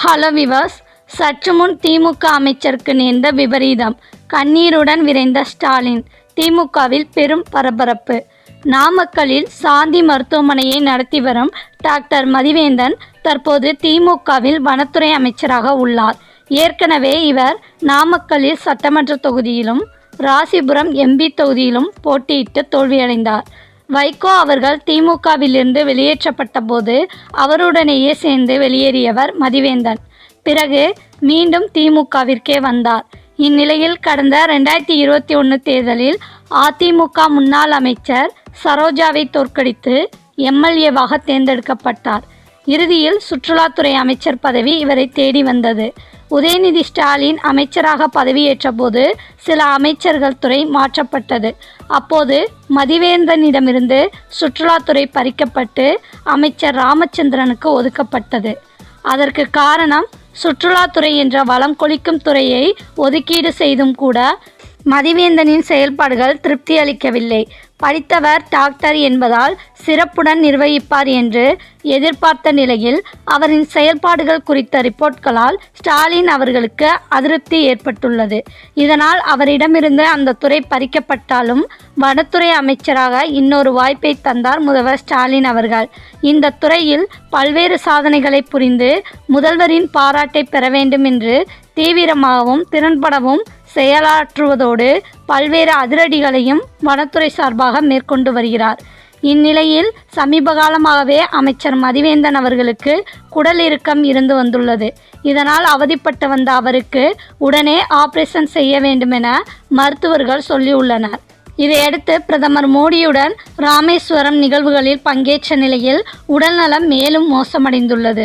Hello விவாஸ் சற்று முன் திமுக அமைச்சருக்கு நேர்ந்த விபரீதம். கண்ணீருடன் விரைந்த ஸ்டாலின். திமுகவில் பெரும் பரபரப்பு. நாமக்கல்லில் சாந்தி மருத்துவமனையை நடத்தி வரும் டாக்டர் மதிவேந்தன் தற்போது திமுகவில் வனத்துறை அமைச்சராக உள்ளார். ஏற்கனவே இவர் நாமக்கல்லில் சட்டமன்ற தொகுதியிலும் ராசிபுரம் எம்பி தொகுதியிலும் போட்டியிட்டு தோல்வியடைந்தார். வைகோ அவர்கள் திமுகவிலிருந்து வெளியேற்றப்பட்ட போது அவருடனேயே சேர்ந்து வெளியேறியவர் மதிவேந்தன். பிறகு மீண்டும் திமுகவிற்கே வந்தார். இந்நிலையில் கடந்த ரெண்டாயிரத்தி இருபத்தி ஒன்று தேர்தலில் அதிமுக முன்னாள் அமைச்சர் சரோஜாவை தோற்கடித்து எம்எல்ஏவாக தேர்ந்தெடுக்கப்பட்டார். இறுதியில் சுற்றுலாத்துறை அமைச்சர் பதவி இவரை தேடி வந்தது. உதயநிதி ஸ்டாலின் அமைச்சராக பதவியேற்றபோது சில அமைச்சர்கள் துறை மாற்றப்பட்டது. அப்போது மதிவேந்தனிடமிருந்து சுற்றுலாத்துறை பறிக்கப்பட்டு அமைச்சர் ராமச்சந்திரனுக்கு ஒதுக்கப்பட்டது. அதற்கு காரணம் சுற்றுலாத்துறை என்ற வளம் கொளிக்கும் துறையை ஒதுக்கீடு செய்தும் கூட மதிவேந்தனின் செயல்பாடுகள் திருப்தி அளிக்கவில்லை. படித்தவர் டாக்டர் என்பதால் சிறப்புடன் நிர்வகிப்பார் என்று எதிர்பார்த்த நிலையில் அவரின் செயல்பாடுகள் குறித்த ரிப்போர்ட்களால் ஸ்டாலின் அவர்களுக்கு அதிருப்தி ஏற்பட்டுள்ளது. இதனால் அவரிடமிருந்து அந்த துறை பறிக்கப்பட்டாலும் வனத்துறை அமைச்சராக இன்னொரு வாய்ப்பை தந்தார் முதல்வர் ஸ்டாலின் அவர்கள். இந்த துறையில் பல்வேறு சாதனைகளை புரிந்து முதல்வரின் பாராட்டை பெற வேண்டும் என்று தீவிரமாகவும் திறன்படவும் செயலாற்றுவதோடு பல்வேறு அதிரடிகளையும் வனத்துறை சார்பாக மேற்கொண்டு வருகிறார். இந்நிலையில் சமீப காலமாகவே அமைச்சர் மதிவேந்தன் அவர்களுக்கு குடல் இறுக்கம் இருந்து வந்துள்ளது. இதனால் அவதிப்பட்டு வந்த அவருக்கு உடனே ஆபரேஷன் செய்ய வேண்டுமென மருத்துவர்கள் சொல்லியுள்ளனர். இதையடுத்து பிரதமர் மோடியுடன் ராமேஸ்வரம் நிகழ்வுகளில் பங்கேற்ற நிலையில் உடல்நலம் மேலும் மோசமடைந்துள்ளது.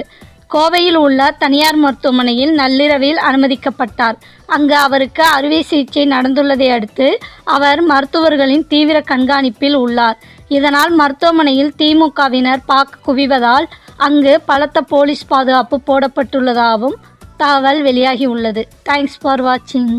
கோவையில் உள்ள தனியார் மருத்துவமனையில் நள்ளிரவில் அனுமதிக்கப்பட்டார். அங்கு அவருக்கு அறுவை சிகிச்சை நடந்துள்ளதை அடுத்து அவர் மருத்துவர்களின் தீவிர கண்காணிப்பில் உள்ளார். இதனால் மருத்துவமனையில் திமுகவினர் பார்க்க குவிவதால் அங்கு பலத்த போலீஸ் பாதுகாப்பு போடப்பட்டுள்ளதாகவும் தகவல் வெளியாகி உள்ளது. தேங்க்ஸ் ஃபார் வாட்சிங்